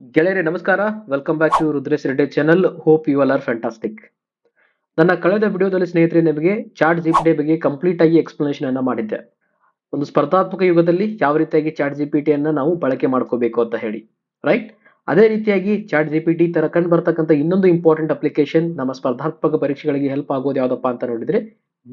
ಗೆಳೆಯರೆ, ನಮಸ್ಕಾರ. Welcome back to Rudresh Reddy channel hope you all are fantastic ನನ್ನ ಕಳೆದ ವಿಡಿಯೋದಲ್ಲಿ ಸ್ನೇಹಿತರೆ, ನಿಮಗೆ ಚಾಟ್ ಜಿಪಿಟಿ ಬಗ್ಗೆ ಕಂಪ್ಲೀಟ್ ಆಗಿ ಎಕ್ಸ್ಪ್ಲನೇಷನ್ ಅನ್ನ ಮಾಡಿದ್ದೆ. ಒಂದು ಸ್ಪರ್ಧಾತ್ಮಕ ಯುಗದಲ್ಲಿ ಯಾವ ರೀತಿಯಾಗಿ ಚಾಟ್ ಜಿಪಿಟಿ ಅನ್ನ ನಾವು ಬಳಕೆ ಮಾಡ್ಕೋಬೇಕು ಅಂತ ಹೇಳಿ. ರೈಟ್ ಅದೇ ರೀತಿಯಾಗಿ ಚಾಟ್ ಜಿಪಿಟಿ ತರ ಕಂಡು ಬರ್ತಕ್ಕಂಥ ಇನ್ನೊಂದು ಇಂಪಾರ್ಟೆಂಟ್ ಅಪ್ಲಿಕೇಶನ್ ನಮ್ಮ ಸ್ಪರ್ಧಾತ್ಮಕ ಪರೀಕ್ಷೆಗಳಿಗೆ ಹೆಲ್ಪ್ ಆಗೋದು ಯಾವ್ದಪ್ಪ ಅಂತ ನೋಡಿದ್ರೆ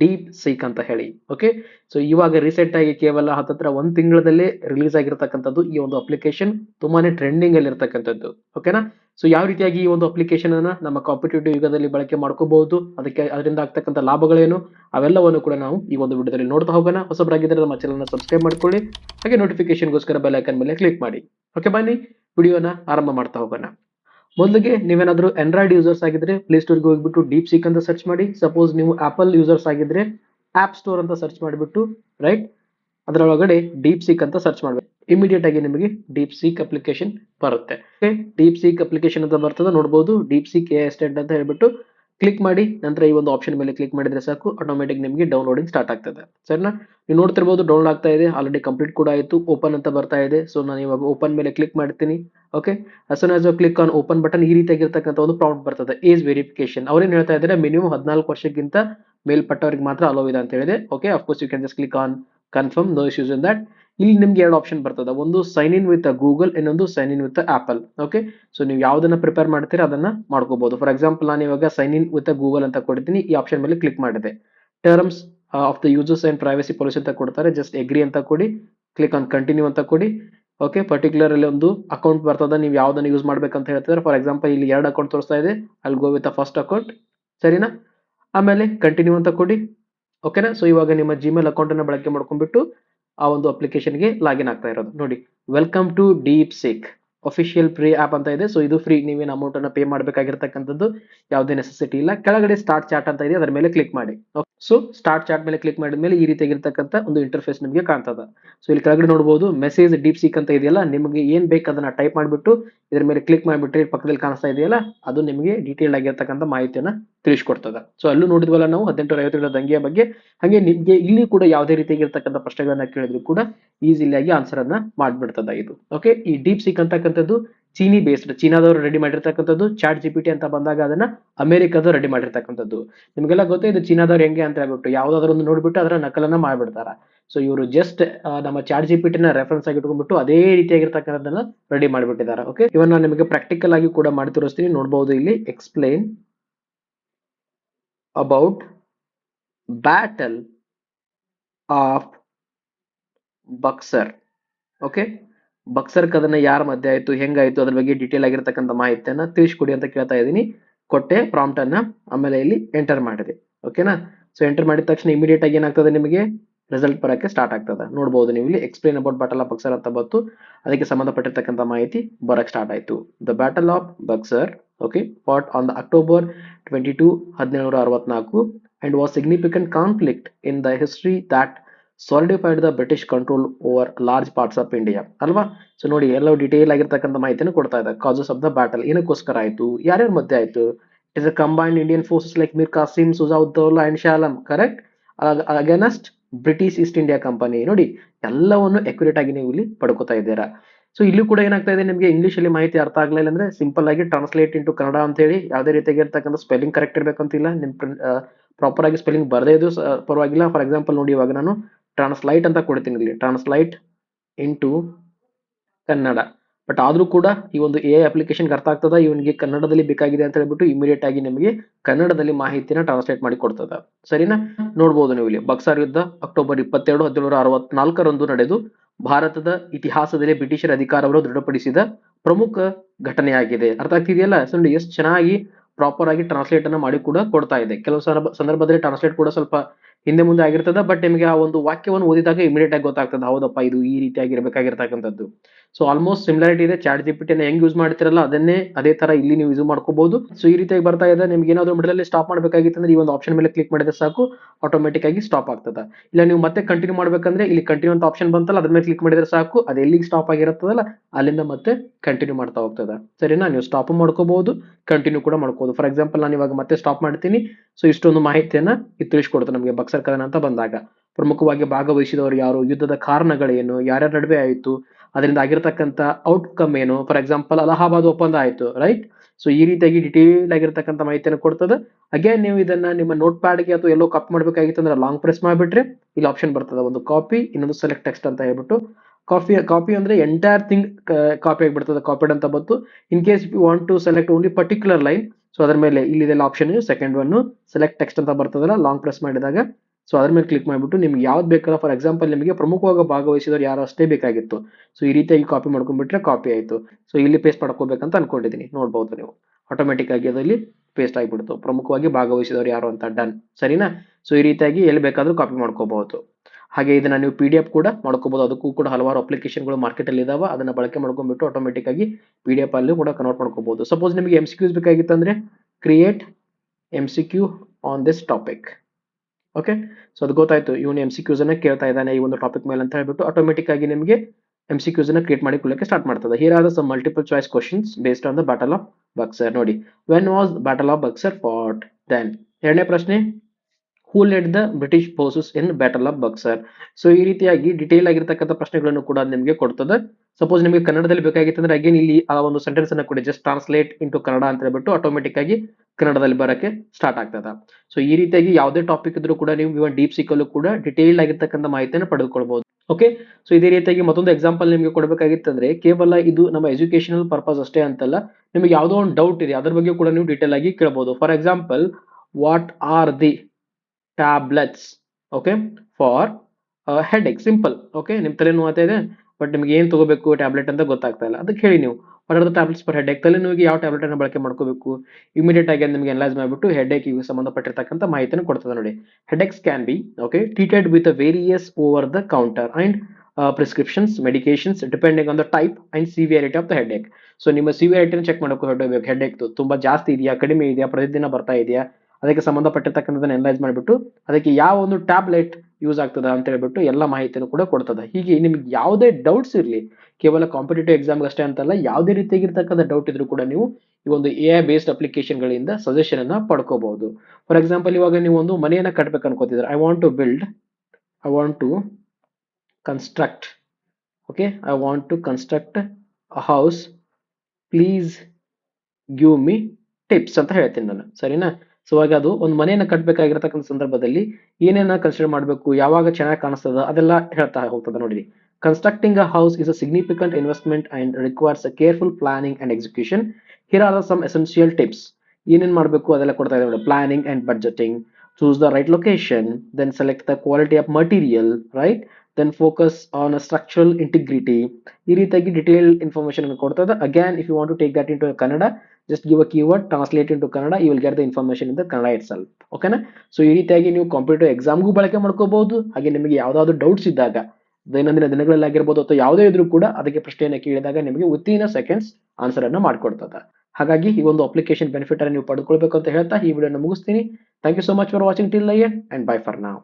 ಡೀಪ್ ಸೀಕ್ ಅಂತ ಹೇಳಿ. ಓಕೆ ಸೊ ಇವಾಗ ರೀಸೆಂಟ್ ಆಗಿ ಕೇವಲ ಹತ್ತತ್ರ ಒಂದ್ ತಿಂಗಳಲ್ಲೇ ರಿಲೀಸ್ ಆಗಿರ್ತಕ್ಕಂಥದ್ದು ಈ ಒಂದು ಅಪ್ಲಿಕೇಶನ್ ತುಂಬಾನೇ ಟ್ರೆಂಡಿಂಗ್ ಅಲ್ಲಿ ಇರ್ತಕ್ಕಂಥದ್ದು. ಓಕೆನಾ ಸೊ ಯಾವ ರೀತಿಯಾಗಿ ಈ ಒಂದು ಅಪ್ಲಿಕೇಶನ್ ಅನ್ನ ನಮ್ಮ ಕಾಂಪಿಟೇಟಿವ್ ಯುಗದಲ್ಲಿ ಬಳಕೆ ಮಾಡ್ಕೋಬಹುದು, ಅದಕ್ಕೆ ಅದರಿಂದ ಆಗ್ತಕ್ಕಂಥ ಲಾಭಗಳೇನು, ಅವೆಲ್ಲವನ್ನು ಕೂಡ ನಾವು ಈ ಒಂದು ವಿಡಿಯೋದಲ್ಲಿ ನೋಡ್ತಾ ಹೋಗೋಣ. ಹೊಸಬರಾಗಿದ್ದರೆ ನಮ್ಮ ಚಾನಲ್ ಸಬ್ಸ್ಕ್ರೈಬ್ ಮಾಡ್ಕೊಳ್ಳಿ. ಹಾಗೆ ನೋಟಿಫಿಕೇಶನ್ಗೋಸ್ಕರ ಬೆಲ್ ಐಕನ್ ಮೇಲೆ ಕ್ಲಿಕ್ ಮಾಡಿ. ಓಕೆ ಬನ್ನಿ? ವಿಡಿಯೋನ ಆರಂಭ ಮಾಡ್ತಾ ಹೋಗೋಣ. ಮೊದಲಿಗೆ ನೀವೇನಾದ್ರೂ ಆಂಡ್ರಾಯ್ಡ್ ಯೂಸರ್ಸ್ ಆಗಿದ್ರೆ ಪ್ಲೇ ಸ್ಟೋರ್ಗೆ ಹೋಗ್ಬಿಟ್ಟು ಡೀಪ್ ಸೀಕ್ ಅಂತ ಸರ್ಚ್ ಮಾಡಿ. ಸಪೋಸ್ ನೀವು ಆಪಲ್ ಯೂಸರ್ಸ್ ಆಗಿದ್ರೆ ಆಪ್ ಸ್ಟೋರ್ ಅಂತ ಸರ್ಚ್ ಮಾಡಿಬಿಟ್ಟು ರೈಟ್ ಅದರೊಳಗಡೆ ಡೀಪ್ ಸೀಕ್ ಅಂತ ಸರ್ಚ್ ಮಾಡಬೇಕು. ಇಮಿಡಿಯೇಟ್ ಆಗಿ ನಿಮಗೆ ಡೀಪ್ ಸೀಕ್ ಅಪ್ಲಿಕೇಶನ್ ಬರುತ್ತೆ. ಡೀಪ್ ಸೀಕ್ ಅಪ್ಲಿಕೇಶನ್ ಅಂತ ಬರ್ತದೆ ನೋಡಬಹುದು ಡೀಪ್ ಸೀಕ್ ಎ ಅಸ್ಟೆಂಟ್ ಅಂತ ಹೇಳ್ಬಿಟ್ಟು ಕ್ಲಿಕ್ ಮಾಡಿ, ನಂತರ ಈ ಒಂದು ಆಪ್ಷನ್ ಮೇಲೆ ಕ್ಲಿಕ್ ಮಾಡಿದ್ರೆ ಸಾಕು ಆಟೋಮೆಟಿಕ್ ನಿಮಗೆ ಡೌನ್ಲೋಡಿಂಗ್ ಸ್ಟಾರ್ಟ್ ಆಗ್ತದೆ. ಸರಿನಾ? ನೀವು ನೋಡ್ತಿರ್ಬೋದು ಡೌನ್ಲೋಡ್ ಆಗ್ತಾ ಇದೆ ಆಲ್ರೆಡಿ ಕಂಪ್ಲೀಟ್ ಕೂಡ ಆಯಿತು ಓಪನ್ ಅಂತ ಬರ್ತಾ ಇದೆ. ಸೊ ನಾನು ಇವಾಗ ಓಪನ್ ಮೇಲೆ ಕ್ಲಿಕ್ ಮಾಡ್ತೀನಿ okay as soon as click on open button ಈ ರೀತಿಯಾಗಿರ್ತಕ್ಕಂಥ ಒಂದು ಪ್ರಾಂಪ್ಟ್ ಬರ್ತದೆ ಏಜ್ ವೆರಿಫಿಕೇಶನ್ ಅವ್ರೇನು ಹೇಳ್ತಾ ಇದ್ದಾರೆ ಮಿನಿಮಮ್ ಹದಿನಾಲ್ಕು ವರ್ಷಕ್ಕಿಂತ ಮೇಲ್ಪಟ್ಟವರಿಗೆ ಮಾತ್ರ ಅಲೋ ಇದೆ ಅಂತ ಹೇಳಿದೆ okay of course you can just click on confirm no issues in that ಇಲ್ಲಿ ನಿಮ್ಗೆ ಎರಡು ಆಪ್ಷನ್ ಬರ್ತದೆ. ಒಂದು ಸೈನ್ ಇನ್ ವಿತ್ ಗೂಗಲ್ ಇನ್ನೊಂದು sign in with Apple okay so ನೀವು ಯಾವ್ದನ್ನ ಪ್ರಿಪೇರ್ ಮಾಡ್ತೀರಾ, ಅದನ್ನ ಮಾಡ್ಕೋಬಹುದು ಫಾರ್ ಎಕ್ಸಾಂಪಲ್ ನಾನು ಇವಾಗ ಸೈನ್ ಇನ್ ವಿತ್ ಗೂಗಲ್ ಅಂತ ಕೊಡ್ತೀನಿ. ಈ ಆಪ್ಷನ್ ಮೇಲೆ ಕ್ಲಿಕ್ ಮಾಡಿದೆ. Terms of the users and privacy policy ಅಂತ ಕೊಡ್ತಾರೆ. ಜಸ್ಟ್ ಎಗ್ರಿ ಅಂತ ಕೊಡಿ. ಕ್ಲಿಕ್ ಆನ್ ಕಂಟಿನ್ಯೂ ಅಂತ ಕೊಡಿ. ಓಕೆ ಪರ್ಟಿಕ್ಯುಲರ್ ಅಲ್ಲಿ ಒಂದು ಅಕೌಂಟ್ ಬರ್ತದೆ. ನೀವು ಯಾವ್ದನ್ನ ಯೂಸ್ ಮಾಡ್ಬೇಕಂತ ಹೇಳ್ತಿದ್ರೆ. ಫಾರ್ ಎಕ್ಸಾಂಪಲ್ ಇಲ್ಲಿ ಎರಡು ಅಕೌಂಟ್ ತೋರಿಸ್ತಾ ಇದೆ. ಅಲ್ಲಿ ಗೋ ವಿತ್ ಫಸ್ಟ್ ಅಕೌಂಟ್ ಸರಿನಾ? ಆಮೇಲೆ ಕಂಟಿನ್ಯೂ ಅಂತ ಕೊಡಿ. ಓಕೆನಾ ಸೊ ಇವಾಗ ನಿಮ್ಮ ಜಿಮೇಲ್ ಅಕೌಂಟ್ ಅನ್ನ ಬಳಕೆ ಮಾಡ್ಕೊಂಡ್ಬಿಟ್ಟು ಆ ಒಂದು ಅಪ್ಲಿಕೇಶನ್ಗೆ ಲಾಗಿನ್ ಆಗ್ತಾ ಇರೋದು. ನೋಡಿ welcome to DeepSeek official free app ಅಂತ ಇದೆ. ಸೊ ಇದು ಫ್ರೀ ನೀವೇನು ಅಮೌಂಟ್ ಅನ್ನ ಪೇ ಮಾಡಬೇಕಾಗಿರ್ತಕ್ಕಂಥದ್ದು ಯಾವುದೇ ನೆಸೆಸಿಟಿ ಇಲ್ಲ. ಕೆಳಗಡೆ ಸ್ಟಾರ್ಟ್ ಚಾಟ್ ಅಂತ ಇದೆ. ಅದರ ಮೇಲೆ ಕ್ಲಿಕ್ ಮಾಡಿ. ಸೊ ಸ್ಟಾರ್ಟ್ ಚಾಟ್ ಮೇಲೆ ಕ್ಲಿಕ್ ಮಾಡಿದ ಮೇಲೆ ಈ ರೀತಿಯಾಗಿರ್ತಕ್ಕಂಥ ಒಂದು ಇಂಟರ್ಫೇಸ್ ನಿಮಗೆ ಕಾಣ್ತದ. ಸೊ ಇಲ್ಲಿ ಕೆಳಗಡೆ ನೋಡಬಹುದು ಮೆಸೇಜ್ ಡೀಪ್ ಸಿಕ್ ಅಂತ ಇದೆಯಲ್ಲ, ನಿಮಗೆ ಏನ್ ಬೇಕು ಅದನ್ನ ಟೈಪ್ ಮಾಡಿಬಿಟ್ಟು, ಇದರ ಮೇಲೆ ಕ್ಲಿಕ್ ಮಾಡಿಬಿಟ್ರೆ ಪಕ್ಕದಲ್ಲಿ ಕಾಣಿಸ್ತಾ ಇದೆಯಲ್ಲ, ಅದು ನಿಮಗೆ ಡೀಟೇಲ್ ಆಗಿರ್ತಕ್ಕಂಥ ಮಾಹಿತಿಯನ್ನ ತಿಳಿಸ್ಕೊಡ್ತದ. ಸೊ ಅಲ್ಲೂ ನೋಡಿದ್ವಲ್ಲ ನಾವು, ಹದಿನೆಂಟು ಐವತ್ತೇಳು ದಂಗೆಯ ಬಗ್ಗೆ. ಹಾಗೆ ನಿಮ್ಗೆ ಇಲ್ಲಿ ಕೂಡ ಯಾವುದೇ ರೀತಿಯಾಗಿರ್ತಕ್ಕಂಥ ಪ್ರಶ್ನೆಗಳನ್ನ ಕೇಳಿದ್ರು ಕೂಡ ಈಸಿಲಿಯಾಗಿ ಆನ್ಸರ್ ಅನ್ನ ಮಾಡ್ಬಿಡ್ತದ ಇದು ಓಕೆ ಈ ಡೀಪ್ ಸಿಕ್ ಅಂತಕ್ಕಂಥದ್ದು, ಚೀನಿ ಬೇಸ್ಡ್ ಚೀನಾದವರು ರೆಡಿ ಮಾಡಿರ್ತಕ್ಕಂಥದ್ದು ಚಾಟ್ ಜಿಪಿಟಿ ಅಂತ ಬಂದಾಗ ಅದನ್ನ ಅಮೆರಿಕದವ್ರು ರೆಡಿ ಮಾಡಿರ್ತಕ್ಕಂಥದ್ದು. ನಿಮಗೆಲ್ಲ ಗೊತ್ತೇ ಇದು ಚೀನಾದವ್ರು ಹೆಂಗೆ ಅಂತ ಹೇಳ್ಬಿಟ್ಟು, ಯಾವ್ದಾದ್ರು ಒಂದು ನೋಡ್ಬಿಟ್ಟು ಅದರ ನಕಲನ್ನ ಮಾಡ್ಬಿಡ್ತಾರ. ಸೊ ಇವರು ಜಸ್ಟ್ ನಮ್ಮ ಚಾಟ್ ಜಿಪಿಟಿನ ರೆಫರೆನ್ಸ್ ಆಗಿ ಇಟ್ಕೊಂಡ್ಬಿಟ್ಟು ಅದೇ ರೀತಿಯಾಗಿರ್ತಕ್ಕಂಥದ್ದನ್ನ ರೆಡಿ ಮಾಡಿಬಿಟ್ಟಿದ್ದಾರೆ ಓಕೆ ಇವನ್ನ ನಾನು ನಿಮಗೆ ಪ್ರಾಕ್ಟಿಕಲ್ ಆಗಿ ಕೂಡ ಮಾಡಿ ತೋರಿಸ್ತೀನಿ ನೋಡಬಹುದು ಇಲ್ಲಿ. Explain about battle of Buxar okay Buxar ಕದನ ಯಾರ ಮಧ್ಯೆ ಆಯ್ತು ಹೆಂಗಾಯ್ತು ಅದ್ರ ಬಗ್ಗೆ ಡಿಟೇಲ್ ಆಗಿರ್ತಕ್ಕಂಥ ಮಾಹಿತಿಯನ್ನ ತಿಳಿಸ್ಕೊಡಿ ಅಂತ ಕೇಳ್ತಾ ಇದ್ದೀನಿ ಕೊಟ್ಟೆ ಪ್ರಾಂಪ್ಟ್ ಅನ್ನ ಆಮೇಲೆ ಇಲ್ಲಿ ಎಂಟರ್ ಮಾಡಿದೆ. ಓಕೆನಾ ಸೊ ಎಂಟರ್ ಮಾಡಿದ ತಕ್ಷಣ ಇಮಿಡಿಯೇಟ್ ಆಗಿ ಏನಾಗ್ತದೆ ನಿಮಗೆ? ರಿಸಲ್ಟ್ ಬರೋಕ್ಕೆ ಸ್ಟಾರ್ಟ್ ಆಗ್ತದೆ. ನೋಡಬಹುದು ನೀವು ಇಲ್ಲಿ explain about battle of Buxar ಅಂತ ಬಂತು. ಅದಕ್ಕೆ ಸಂಬಂಧಪಟ್ಟಿರ್ತಕ್ಕಂಥ ಮಾಹಿತಿ ಬರಕ್ ಸ್ಟಾರ್ಟ್ ಆಯ್ತು. The battle of Buxar okay fought on the October twenty two ಹದಿನೇಳುನೂರ ಅರವತ್ನಾಲ್ಕು and was significant conflict in the history that solidified the British control over large parts of India ಅಲ್ವಾ? So ನೋಡಿ, ಎಲ್ಲ ಡೀಟೇಲ್ ಆಗಿರ್ತಕ್ಕಂಥ ಮಾಹಿತಿಯನ್ನು ಕೊಡ್ತಾ ಇದೆ causes of the battle ಏನಕ್ಕೋಸ್ಕರ ಆಯಿತು? ಯಾರ್ಯಾರ ಮಧ್ಯೆ ಆಯಿತು? Is a combined Indian forces like Mir Qasim Shujauddaula and Shah Alam correct against British East India Company ನೋಡಿ, ಎಲ್ಲವನ್ನು ಅಕ್ಯುರೇಟ್ ಆಗಿ ನೀವು ಇಲ್ಲಿ ಪಡ್ಕೋತಾ ಇದ್ದೀರಾ. ಸೊ ಇಲ್ಲೂ ಕೂಡ ಏನಾಗ್ತಾ ಇದೆ, ನಿಮಗೆ ಇಂಗ್ಲೀಷ್ ಅಲ್ಲಿ ಮಾಹಿತಿ ಅರ್ಥ ಆಗಲಿಲ್ಲ ಅಂದ್ರೆ ಸಿಂಪಲ್ ಆಗಿ ಟ್ರಾನ್ಸ್ಲೇಟ್ ಇಂಟು ಕನ್ನಡ ಅಂತ ಹೇಳಿ ಯಾವುದೇ ರೀತಿಯಾಗಿರ್ತಕ್ಕಂಥ ಸ್ಪೆಲ್ಲಿಂಗ್ ಕರೆಕ್ಟ್ ಇರಬೇಕಂತಿಲ್ಲ. ನಿಮ್ ಪ್ರಾಪರ್ ಆಗಿ ಸ್ಪೆಲ್ಲಿಂಗ್ ಬರದೇ ಇದು ಪರವಾಗಿಲ್ಲ. ಫಾರ್ ಎಕ್ಸಾಂಪಲ್ ನೋಡಿ ಇವಾಗ ನಾನು ಟ್ರಾನ್ಸ್ಲೈಟ್ ಅಂತ ಕೊಡ್ತೀನಿ ಇಲ್ಲಿ. ಟ್ರಾನ್ಸ್ಲೈಟ್ ಇಂಟು ಕನ್ನಡ ಬಟ್ ಆದರೂ ಕೂಡ ಈ ಒಂದು ಎ ಅಪ್ಲಿಕೇಶನ್ ಅರ್ಥ ಆಗ್ತದ, ಇವನಿಗೆ ಕನ್ನಡದಲ್ಲಿ ಬೇಕಾಗಿದೆ ಅಂತ ಹೇಳ್ಬಿಟ್ಟು ಇಮಿಡಿಯೇಟ್ ಆಗಿ ನಿಮಗೆ ಕನ್ನಡದಲ್ಲಿ ಮಾಹಿತಿನ ಟ್ರಾನ್ಸ್ಲೇಟ್ ಮಾಡಿ ಕೊಡ್ತದ. ಸರಿನಾ? ನೋಡ್ಬೋದು ನೀವು ಇಲ್ಲಿ. ಬಕ್ಸಾರ್ ಯುದ್ಧ ಅಕ್ಟೋಬರ್ ಇಪ್ಪತ್ತೆರಡು, ಹದಿನೇಳು ಅರವತ್ನಾಲ್ಕರಂದು ನಡೆದು ಭಾರತದ ಇತಿಹಾಸದಲ್ಲಿ ಬ್ರಿಟಿಷರ ಅಧಿಕಾರವನ್ನು ದೃಢಪಡಿಸಿದ ಪ್ರಮುಖ ಘಟನೆಯಾಗಿದೆ. ಅರ್ಥ ಆಗ್ತಿದೆಯಲ್ಲ? ಸೊ ಎಷ್ಟು ಚೆನ್ನಾಗಿ ಪ್ರಾಪರ್ ಆಗಿ ಟ್ರಾನ್ಸ್ಲೇಟ್ ಅನ್ನ ಮಾಡಿ ಕೂಡ ಕೊಡ್ತಾ ಇದೆ. ಕೆಲವು ಸಂದರ್ಭದಲ್ಲಿ ಟ್ರಾನ್ಸ್ಲೇಟ್ ಕೂಡ ಸ್ವಲ್ಪ ಹಿಂದೆ ಮುಂದೆ ಆಗಿರ್ತದೆ ಬಟ್ ನಿಮಗೆ ಆ ಒಂದು ವಾಕ್ಯವನ್ನು ಓದಿದಾಗ ಇಮಿಡಿಯೇಟ್ ಆಗಿ ಗೊತ್ತಾಗ್ತದೆ, ಹೌದಪ್ಪ ಇದು ಈ ರೀತಿಯಾಗಿರ್ಬೇಕಾಗಿರ್ತಕ್ಕಂಥದ್ದು. ಸೊ ಆಲ್ಮೋಸ್ಟ್ ಸಿಮಿಲಾರಿಟಿ ಇದೆ. ಚಾಟ್ ಜಿಪಿಟಿನ ಹೆಂಗ್ ಯೂಸ್ ಮಾಡ್ತಿರಲ್ಲ, ಅದನ್ನೇ ಅದೇ ತರ ಇಲ್ಲಿ ನೀವು ಯೂಸ್ ಮಾಡ್ಕೋಬಹುದು ಸೊ ಈ ರೀತಿಯಾಗಿ ಬರ್ತಾ ಇದೆ. ನಿಮ್ಗೆ ಏನಾದ್ರು ಮಿಡಲಲ್ಲಿ ಸ್ಟಾಪ್ ಮಾಡ್ಬೇಕಾಗಿತ್ತಂದ್ರೆ ಈ ಒಂದು ಆಪ್ಷನ್ ಮೇಲೆ ಕ್ಲಿಕ್ ಮಾಡಿದ್ರೆ ಸಾಕು ಆಟೋಮೆಟಿಕ್ ಆಗಿ ಸ್ಟಾಪ್ ಆಗ್ತದೆ. ಇಲ್ಲ ನೀವು ಮತ್ತೆ ಕಂಟಿನ್ಯೂ ಮಾಡ್ಬೇಕಂದ್ರೆ ಇಲ್ಲಿ ಕಂಟಿನ್ಯೂ ಅಂತ ಆಪ್ಷನ್ ಬಂತಲ್ಲ, ಅದ್ರ ಮೇಲೆ ಕ್ಲಿಕ್ ಮಾಡಿದ್ರೆ ಸಾಕು, ಅದು ಎಲ್ಲಿಗೆ ಸ್ಟಾಪ್ ಆಗಿರುತ್ತದಲ್ಲ, ಅಲ್ಲಿಂದ ಮತ್ತೆ ಕಂಟಿನ್ಯೂ ಮಾಡ್ತಾ ಹೋಗ್ತದೆ. ಸರಿನಾ? ನೀವು ಸ್ಟಾಪ್ ಮಾಡ್ಕೋಬಹುದು ಕಂಟಿನ್ಯೂ ಕೂಡ ಮಾಡ್ಕೋಬಹುದು ಫಾರ್ ಎಕ್ಸಾಂಪಲ್ ನಾನು ಇವಾಗ ಮತ್ತೆ ಸ್ಟಾಪ್ ಮಾಡ್ತೀನಿ. ಸೊ ಇಷ್ಟೊಂದು ಮಾಹಿತಿಯನ್ನ ಇದು ತಿಳಿಸ್ಕೊಡುತ್ತೆ ನಮಗೆ ಬಕ್ಸರ್ ಕದನ ಅಂತ ಬಂದಾಗ. ಪ್ರಮುಖವಾಗಿ ಭಾಗವಹಿಸಿದವರು ಯಾರು, ಯುದ್ಧದ ಕಾರಣಗಳೇನು, ಯಾರ್ಯಾರ ನಡುವೆ ಆಯಿತು, ಅದರಿಂದ ಆಗಿರತಕ್ಕಂಥ ಔಟ್ಕಮ್ ಏನು? ಫಾರ್ ಎಕ್ಸಾಂಪಲ್ ಅಲಹಾಬಾದ್ ಒಪ್ಪಂದ ಆಯಿತು ರೈಟ್ ಸೊ ಈ ರೀತಿಯಾಗಿ ಡಿಟೇಲ್ ಆಗಿರ್ತಕ್ಕಂಥ ಮಾಹಿತಿಯನ್ನು ಕೊಡ್ತದೆ. ಅಗೇನ್ ನೀವು ಇದನ್ನ ನಿಮ್ಮ ನೋಟ್ ಪ್ಯಾಡ್ಗೆ ಅಥವಾ ಎಲ್ಲೋ ಕಾಪಿ ಮಾಡಬೇಕಾಗಿತ್ತು ಅಂದ್ರೆ ಲಾಂಗ್ ಪ್ರೆಸ್ ಮಾಡಿಬಿಟ್ರೆ ಇಲ್ಲಿ ಆಪ್ಷನ್ ಬರ್ತದೆ. ಒಂದು ಕಾಪಿ ಇನ್ನೊಂದು ಸೆಲೆಕ್ಟ್ ಟೆಕ್ಸ್ಟ್ ಅಂತ ಹೇಳ್ಬಿಟ್ಟು. ಕಾಪಿ ಕಾಪಿ ಅಂದ್ರೆ ಎಂಟೈರ್ ಥಿಂಗ್ ಕಾಪಿ ಆಗಿಬಿಡ್ತದೆ ಕಾಪಿಡ್ ಅಂತ ಬಂತು. In case you want to select only particular line so ಅದ್ರ ಮೇಲೆ ಇಲ್ಲಿದೆಲ್ಲ option second one select text ಅಂತ ಬರ್ತದಲ್ಲ ಲಾಂಗ್ ಪ್ರೆಸ್ ಮಾಡಿದಾಗ. ಸೊ ಅದ್ರ ಮೇಲೆ ಕ್ಲಿಕ್ ಮಾಡಿಬಿಟ್ಟು ನಿಮ್ಗೆ ಯಾವ್ದು ಬೇಕಲ್ಲ ಫಾರ್ ಎಕ್ಸಾಂಪಲ್ ನಿಮಗೆ ಪ್ರಮುಖವಾಗಿ ಭಾಗವಹಿಸಿದವರು ಯಾರು ಅಷ್ಟೇ ಬೇಕಾಗಿತ್ತು. ಸೊ ಈ ರೀತಿಯಾಗಿ ಕಾಪಿ ಮಾಡ್ಕೊಂಡ್ಬಿಟ್ರೆ ಕಾಪಿ ಆಯಿತು. ಸೊ ಇಲ್ಲಿ ಪೇಸ್ಟ್ ಮಾಡ್ಕೋಬೇಕಂತ ಅನ್ಕೊಂಡಿದ್ದೀನಿ. ನೋಡ್ಬೋದು ನೀವು. ಆಟೋಮೆಟಿಕ್ ಆಗಿ ಅದರಲ್ಲಿ ಪೇಸ್ಟ್ ಆಗಿಬಿಡ್ತು. ಪ್ರಮುಖವಾಗಿ ಭಾಗವಹಿಸಿದವರು ಯಾರು ಅಂತ ಡನ್ ಸರಿನಾ? ಸೊ ಈ ರೀತಿಯಾಗಿ ಎಲ್ಲಿ ಬೇಕಾದರೂ ಕಾಪಿ ಮಾಡ್ಕೋಬಹುದು. ಹಾಗೆ ಇದನ್ನ ನೀವು ಪಿ ಡಿ ಎಫ್ ಕೂಡ ಮಾಡ್ಕೋಬಹುದು ಅದಕ್ಕೂ ಕೂಡ ಹಲವಾರು ಅಪ್ಲಿಕೇಶನ್ಗಳು ಮಾರ್ಕೆಟಲ್ಲಿ ಇದಾವೆ. ಅದನ್ನ ಬಳಕೆ ಮಾಡ್ಕೊಂಡ್ಬಿಟ್ಟು ಆಟೋಮೆಟಿಕ್ ಆಗಿ ಪಿ ಡಿ ಎಫ್ ಅಲ್ಲಿ ಕೂಡ ಕನ್ವರ್ಟ್ ಮಾಡ್ಕೋಬಹುದು ಸಪೋಸ್ ನಿಮಗೆ M C Qs ಬೇಕಾಗಿತ್ತಂದ್ರೆ create M C Q on this topic okay so ಅದು ಗೊತ್ತಾಯ್ತು. ಇವನು ಎಂ ಸಿ ಕ್ಯೂಸ್ ಅನ್ನ ಕೇಳ್ತಾ ಇದ್ದಾನೆ ಈ ಒಂದು ಟಾಪಿಕ್ ಮೇಲೆ ಅಂತ ಹೇಳ್ಬಿಟ್ಟು ಆಟೋಮೆಟಿಕ್ ಆಗಿ ನಿಮಗೆ ಎಂ ಸಿ ಕ್ಯೂಸ್ ಅನ್ನ ಕ್ರಿಯೇಟ್ ಮಾಡಿ ಕೊಡಲಿಕ್ಕೆ ಸ್ಟಾರ್ಟ್ ಮಾಡ್ತದೆ. Here are some multiple choice questions based on the battle of Buxar ನೋಡಿ when was battle of Buxar fought then ಎರಡನೇ ಪ್ರಶ್ನೆ who led the British forces in battle of Buxar so ಈ ರೀತಿಯಾಗಿ detail ಆಗಿರ್ತಕ್ಕಂಥ ಪ್ರಶ್ನೆಗಳನ್ನು ಕೂಡ ನಿಮಗೆ ಕೊಡ್ತದೆ. ಸಪೋಸ್ ನಿಮಗೆ ಕನ್ನಡದಲ್ಲಿ ಬೇಕಾಗಿತ್ತು ಅಂದ್ರೆ ಅಗೇನ್ ಇಲ್ಲಿ ಆ ಒಂದು ಸೆಂಟೆನ್ಸ್ ಅನ್ನ ಕೊಡಿ. ಜಸ್ಟ್ ಟ್ರಾನ್ಸ್ಲೇಟ್ ಇಂಟು ಕನ್ನಡ ಅಂತ ಹೇಳ್ಬಿಟ್ಟು ಆಟೋಮೆಟಿಕ್ ಆಗಿ ಕನ್ನಡದಲ್ಲಿ ಬರಕ್ಕೆ ಸ್ಟಾರ್ಟ್ ಆಗ್ತದ. ಸೊ ಈ ರೀತಿಯಾಗಿ ಯಾವುದೇ ಟಾಪಿಕ್ ಇದ್ರೂ ಕೂಡ ನೀವು ಇವನ್ ಡೀಪ್ ಸಿಕ್ಕಲ್ಲೂ ಕೂಡ ಡಿಟೇಲ್ ಆಗಿರ್ತಕ್ಕಂಥ ಮಾಹಿತಿಯನ್ನು ಪಡೆದುಕೊಳ್ಬಹುದು ಓಕೆ ಸೊ ಇದೇ ರೀತಿಯಾಗಿ ಮತ್ತೊಂದು ಎಕ್ಸಾಂಪಲ್ ನಿಮಗೆ ಕೊಡಬೇಕಾಗಿತ್ತಂದ್ರೆ ಕೇವಲ ಇದು ನಮ್ಮ ಎಜುಕೇಶನಲ್ ಪರ್ಪಸ್ ಅಷ್ಟೇ ಅಂತಲ್ಲ, ನಿಮಗೆ ಯಾವುದೋ ಒಂದು ಡೌಟ್ ಇದೆ, ಅದರ ಬಗ್ಗೆ ಕೂಡ ನೀವು ಡೀಟೇಲ್ ಆಗಿ ಕೇಳಬಹುದು for example what are the tablets okay for headache simple okay ನಿಮ್ಮ ತಲೆ ನೋವ್ತಾ ಇದೆ ಬಟ್ ನಿಮ್ಗೆ ಏನು ತಗೋಬೇಕು ಟ್ಯಾಬ್ಲೆಟ್ ಅಂತ ಗೊತ್ತಾಗ್ತಾ ಇಲ್ಲ. ಅದಕ್ಕೆ ಹೇಳಿ ನೀವು what are the tablets for headache ತಲೆ ನೋವಿಗೆ ಯಾವ ಟ್ಯಾಬ್ಲೆಟ್ ಅನ್ನು ಬಳಕೆ ಮಾಡ್ಕೋಬೇಕು? ಇಮಿಡಿಯೇಟ್ ಆಗಿ ನಿಮಗೆ ಅನಲೈಸ್ ಮಾಡಿಬಿಟ್ಟು ಹೆಡ್ ಏಕ್ ಸಂಬಂಧಪಟ್ಟಿರ್ತಕ್ಕಂಥ ಮಾಹಿತಿಯನ್ನು ಕೊಡ್ತದೆ ನೋಡಿ. Headaches can be okay treated with various over the counter and prescriptions medications depending on the type and severity of the headache so ನಿಮ್ಮ ಸಿವಿಯಾರಿಟಿನ ಚೆಕ್ ಮಾಡೋಕೆ ಹೊರಟೋಗ್ಬೇಕು. ಹೆಡ್ ಏಕ್ ತುಂಬಾ ಜಾಸ್ತಿ ಇದೆಯಾ? ಕಡಿಮೆ ಇದೆಯಾ? ಪ್ರತಿದಿನ ಬರ್ತಾ ಇದೆಯಾ? ಅದಕ್ಕೆ ಸಂಬಂಧಪಟ್ಟಿರ್ತಕ್ಕಂಥದ್ದನ್ನ ಅನಲೈಸ್ ಮಾಡಿಬಿಟ್ಟು ಅದಕ್ಕೆ ಯಾವ ಒಂದು ಟ್ಯಾಬ್ಲೆಟ್ ಯೂಸ್ ಆಗ್ತದೆ ಅಂತ ಹೇಳ್ಬಿಟ್ಟು ಎಲ್ಲ ಮಾಹಿತಿಯನ್ನು ಕೂಡ ಕೊಡ್ತದೆ. ಹೀಗೆ ನಿಮ್ಗೆ ಯಾವುದೇ ಡೌಟ್ಸ್ ಇರಲಿ, ಕೇವಲ ಕಾಂಪಿಟೇಟಿವ್ ಎಕ್ಸಾಮ್ ಅಷ್ಟೇ ಅಂತಲ್ಲ, ಯಾವುದೇ ರೀತಿಯಾಗಿರ್ತಕ್ಕಂಥ ಡೌಟ್ ಇದ್ರೂ ಕೂಡ ನೀವು ಈ ಒಂದು ಎ ಐ ಬೇಸ್ಡ್ ಅಪ್ಲಿಕೇಶನ್ಗಳಿಂದ ಸಜೆಷನ್ ಅನ್ನ ಪಡ್ಕೋಬಹುದು. ಫಾರ್ ಎಕ್ಸಾಂಪಲ್ ಇವಾಗ ನೀವು ಒಂದು ಮನೆಯನ್ನ ಕಟ್ಬೇಕು ಅನ್ಕೋತಿದ್ರೆ I want to build I want to construct okay I want to construct a house please give me tips ಅಂತ ಹೇಳ್ತೀನಿ ನಾನು. ಸರಿನಾ? ಸೊ ಹಾಗೆ ಅದು ಒಂದು ಮನೆಯನ್ನ ಕಟ್ಟಬೇಕಾಗಿರತಕ್ಕಂಥ ಸಂದರ್ಭದಲ್ಲಿ ಏನೇನ ಕನ್ಸಿಡರ್ ಮಾಡಬೇಕು, ಯಾವಾಗ ಚೆನ್ನಾಗಿ ಕಾಣಿಸ್ತದ, ಅದೆಲ್ಲ ಹೇಳ್ತಾ ಹೋಗ್ತದೆ ನೋಡಿ constructing a house is a significant investment and requires a careful planning and execution here are some essential tips ಏನೇನ್ ಮಾಡಬೇಕು ಅದೆಲ್ಲ ಕೊಡ್ತಾ ಇದೆ planning and budgeting choose the right location then select the quality of material right then focus on structural integrity ಈ ರೀತಿಯಾಗಿ detail information ಕೊಡ್ತದೆ. Again if you want to take that into Kannada just give a keyword translate into Kannada you will get the information in the Kannada itself ಓಕೆನಾ so ಈ ರೀತಿಯಾಗಿ ನೀವು competitive ಎಕ್ಸಾಮ್ಗೂ ಬಳಕೆ ಮಾಡ್ಕೋಬಹುದು. ಹಾಗೆ ನಿಮಗೆ ಯಾವುದಾದ್ರು ಡೌಟ್ಸ್ ಇದ್ದಾಗ, ದೈನಂದಿನ ದಿನಗಳಲ್ಲಿ ಆಗಿರ್ಬೋದು ಅಥವಾ ಯಾವುದೇ ಇದ್ರೂ ಕೂಡ ಅದಕ್ಕೆ ಪ್ರಶ್ನೆಯನ್ನು ಕೇಳಿದಾಗ ನಿಮಗೆ ವಿತಿನ್ ಸೆಕೆಂಡ್ಸ್ ಆನ್ಸರ್ ಅನ್ನು ಮಾಡ್ಕೊಡ್ತದೆ. ಹಾಗಾಗಿ ಈ ಒಂದು ಅಪ್ಲಿಕೇಶನ್ ಬೆನಿಫಿಟ್ ಅನ್ನು ನೀವು ಪಡ್ಕೊಳ್ಬೇಕು ಅಂತ ಹೇಳ್ತಾ ಈ ವಿಡಿಯೋನ ಮುಗಿಸ್ತೀನಿ. Thank you so much for watching till line and bye for now